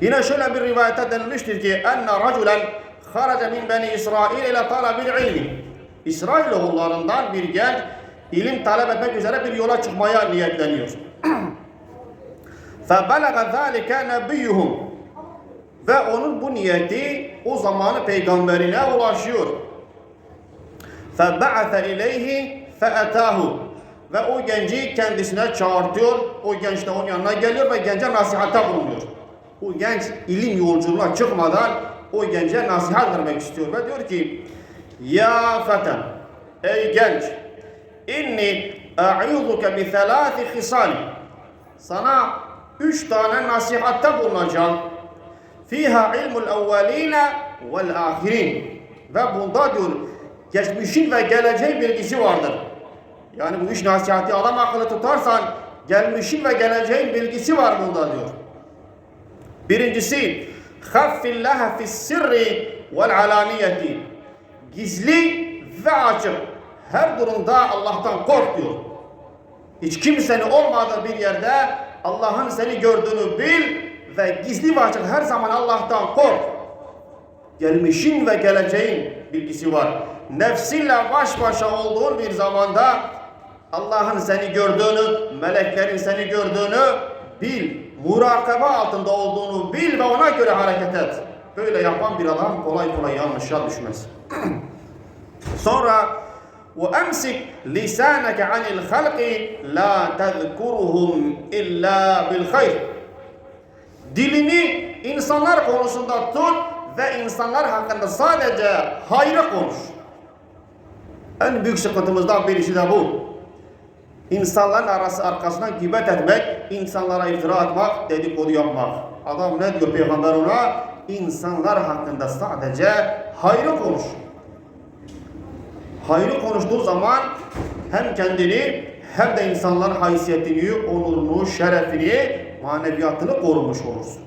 Yine şöyle bir rivayete denilmiştir ki enne raculen haraca min beni İsrail ile talabil ilmi. İsrailoğullarından bir genç ilim talep etmek üzere bir yola çıkmaya niyetleniyor. فَبَلَغَ ذَٰلِكَ نَبِيُّهُمْ Ve onun bu niyeti o zamanı peygamberine ulaşıyor. فَبَعَثَ اِلَيْهِ فَأَتَاهُ Ve o genci kendisine çağırtıyor. O genç de onun yanına geliyor ve gence nasihatta bulunuyor. O genç ilim yolculuğuna çıkmadan o gence nasihat vermek istiyor ve diyor ki Ya feten, ey genç inni a'iduke bi thelâthi hisal sana üç tane nasihatta bulunacağım. Fiha ilmul evveline vel ahirin. Ve bunda diyor geçmişin ve geleceğin bilgisi vardır. Yani bu üç nasihati adam akıllı tutarsan gelmişin ve geleceğin bilgisi var bunda diyor. Birincisi haffillaha fis sirri vel alaniyeti. Gizli ve açık. Her durumda Allah'tan kork diyor. Hiç kimsenin olmadığı bir yerde Allah'ın seni gördüğünü bil ve gizli ve açık her zaman Allah'tan kork. Gelmişin ve geleceğin bilgisi var. Nefsinle baş başa olduğun bir zamanda Allah'ın seni gördüğünü, meleklerin seni gördüğünü bil. Murakabe altında olduğunu bil ve ona göre hareket et. Böyle yapan bir adam kolay kolay yanlışa düşmez. Sonra وأمسك لسانك عن الخلق لا تذكرهم إلا بالخير Dilini insanlar konusunda tut ve insanlar hakkında sadece hayrı konuş. En büyük sıkıntımızdan birisi de bu. İnsanların arası arkasından gıybet etmek, insanlara iftira atmak, dedikodu yapmak. Adam ne diyor peygamber ona? İnsanlar hakkında sadece hayrı konuş hayrı konuştuğu zaman hem kendini hem de insanların haysiyetini, onurunu, şerefini, maneviyatını korumuş olursun.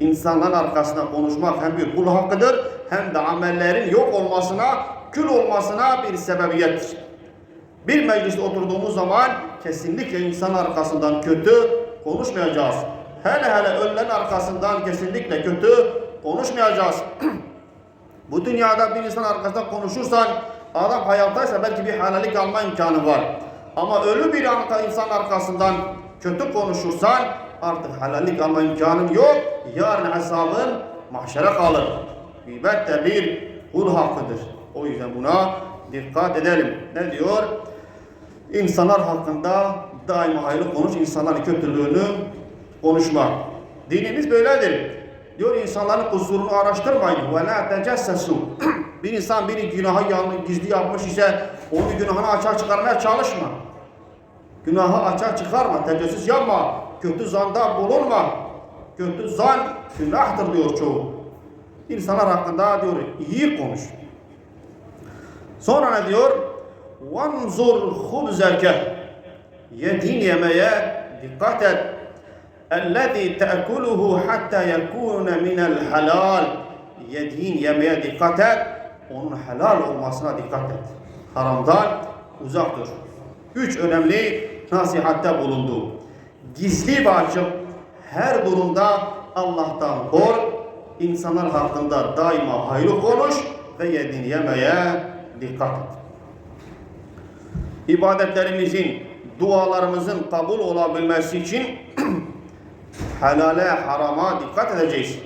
İnsanların arkasında konuşmak hem bir kul hakkıdır hem de amellerin yok olmasına, kül olmasına bir sebebiyettir. Bir mecliste oturduğumuz zaman kesinlikle insan arkasından kötü konuşmayacağız. Hele hele ölülerin arkasından kesinlikle kötü konuşmayacağız. Bu dünyada bir insan arkasında konuşursan adam hayattaysa belki bir helallik alma imkanı var. Ama ölü bir insan arkasından kötü konuşursan artık helallik alma imkanın yok. Yarın hesabın mahşere kalır. Gıybet de bir kul hakkıdır. O yüzden buna dikkat edelim. Ne diyor? İnsanlar hakkında daima hayırlı konuş, insanların kötülüğünü konuşma. Dinimiz böyledir. Diyor insanların kusurunu araştırmayın. Ve la tecessesu. bir insan biri günahı gizli yapmış ise onu günahını açığa çıkarmaya çalışma. Günahı açığa çıkarma, tecessüs yapma. Kötü zanda bulunma. Kötü zan günahtır diyor çoğu. İnsanlar hakkında diyor iyi konuş. Sonra ne diyor? Vanzur hubzeke. Yediğin yemeğe dikkat et. اَلَّذ۪ي تَأْكُلُهُ حَتَّى يَكُونَ مِنَ الْحَلَالِ Yediğin yemeğe dikkat et, onun helal olmasına dikkat et. Haramdan uzak dur. Üç önemli nasihatte bulundu. Gizli ve açık her durumda Allah'tan kork, insanlar hakkında daima hayırlı konuş ve yediğin yemeğe dikkat et. İbadetlerimizin, dualarımızın kabul olabilmesi için helale, harama dikkat edeceğiz.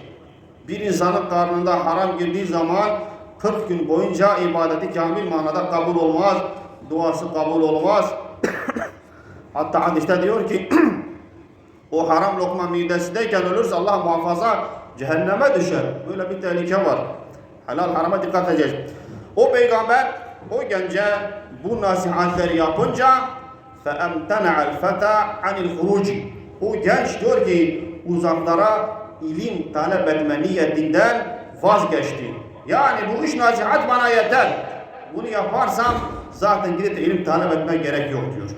Bir insanın karnında haram girdiği zaman 40 gün boyunca ibadeti kamil manada kabul olmaz, duası kabul olmaz. Hatta hadiste diyor ki o haram lokma midesindeyken ölürse Allah muhafaza cehenneme düşer. Böyle bir tehlike var. Helal harama dikkat edeceğiz. O peygamber o gence bu nasihatleri yapınca فَاَمْتَنَعَ الْفَتَى عَنِ الْخُرُوجِ O genç diyor ki uzaklara ilim talep etme niyetinden vazgeçti. Yani bu üç nasihat bana yeter. Bunu yaparsam zaten gidip de ilim talep etme gerek yok diyor.